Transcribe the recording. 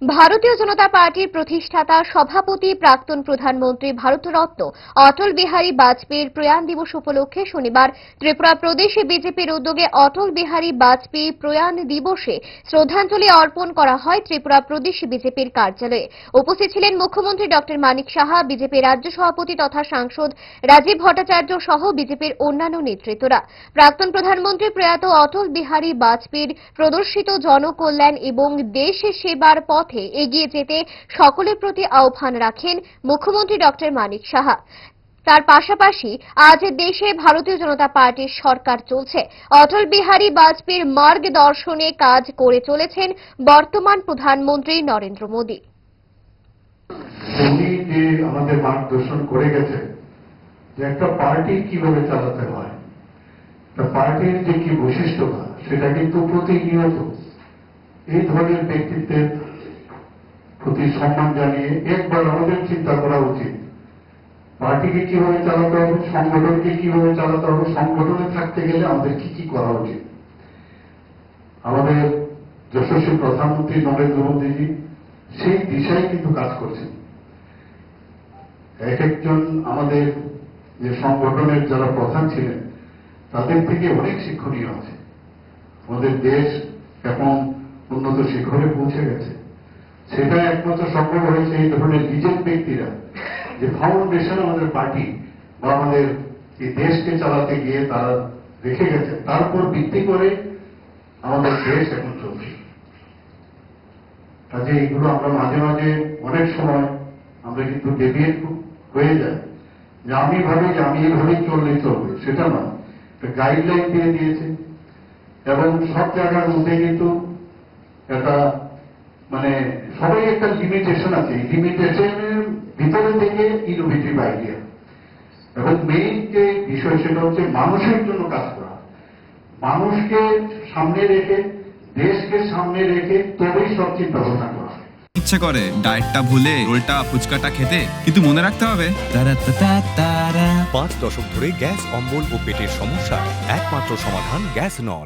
ভারতীয় জনতা পার্টির প্রতিষ্ঠাতা, সভাপতি, প্রাক্তন প্রধানমন্ত্রী ভারতরত্ন অটল বিহারী বাজপেয়ীর প্রয়াণ দিবস উপলক্ষে শনিবার ত্রিপুরা প্রদেশে বিজেপির উদ্যোগে অটল বিহারী বাজপেয়ী প্রয়াণ দিবসে শ্রদ্ধাঞ্জলি অর্পণ করা হয় ত্রিপুরা প্রদেশ বিজেপির কার্যালয়ে। উপস্থিত ছিলেন মুখ্যমন্ত্রী ড মানিক সাহা, বিজেপি রাজ্য সভাপতি তথা সাংসদ রাজীব ভট্টাচার্য সহ বিজেপির অন্যান্য নেতৃত্বরা। প্রাক্তন প্রধানমন্ত্রী প্রয়াত অটল বিহারী বাজপেয়ীর প্রদর্শিত জনকল্যাণ এবং দেশ সেবার পথে এগিয়ে যেতে সকলের প্রতি আহ্বান রাখেন মুখ্যমন্ত্রী ডক্টর মানিক সাহা। তার পাশাপাশি আজ দেশে ভারতীয় জনতা পার্টির সরকার চলছে। অটল বিহারী বাজপেয়ীর মার্গদর্শনে কাজ করে চলেছেন বর্তমান প্রধানমন্ত্রী নরেন্দ্র মোদী। আমাদের মার্গদর্শন করে গেছেন, যে একটা পার্টি কীভাবে চালাতে হয় পার্টির যে কি বৈশিষ্ট্যতা সেটা কিন্তু প্রতিনিয়ত এই ধরনের ব্যক্তিত্বের প্রতি সম্মান জানিয়ে একবার আমাদের চিন্তা করা উচিত। পার্টিকে কীভাবে চালাতে হবে, সংগঠনকে কীভাবে চালাতে হবে, সংগঠনে থাকতে গেলে আমাদের কি কি করা উচিত? আমাদের যশস্বী প্রধানমন্ত্রী নরেন্দ্র মোদীজি সেই দিশায় কিন্তু কাজ করছেন। এক একজন আমাদের যে সংগঠনের যারা প্রধান ছিলেন, তাদের থেকে অনেক শিক্ষণীয় আছে। আমাদের দেশ এখন উন্নত শিখরে পৌঁছে গেছে। সেটা একমাত্র সম্ভব হয়েছে এই ধরনের নিজের ব্যক্তিরা। যে ফাউন্ডেশন আমাদের পার্টি বা আমাদের এই দেশকে চালাতে গিয়ে তারা রেখে গেছে। তার উপর ভিত্তি করে আমাদের দেশ এখন চলছে। কাজে এগুলো আমরা মাঝে মাঝে অনেক সময় আমরা কিন্তু ডেভিয়েট হয়ে যায় যে আমি ভাবি যে আমি এইভাবেই চললেই চলবে, সেটা না। একটা গাইডলাইন দিয়ে দিয়েছে। এবং সব জায়গার মধ্যে কিন্তু একটা লিমিটেশন আছে। এই লিমিটেশনের ভিতরে থেকে ইনোভেটিভ আইডিয়া এবং মেইন যে বিষয় সেটা হচ্ছে মানুষের জন্য কাজ করা। মানুষকে সামনে রেখে দেশকে সামনে রেখে তবেই সব চিন্তা ভাবনা করা। ইচ্ছে করে ডায়েটটা ভুলে রোলটা ফুচকাটা খেতে কিন্তু মনে রাখতে হবে পাঁচ দশক ধরে গ্যাস অম্বল ও পেটের সমস্যার একমাত্র সমাধান গ্যাস নল।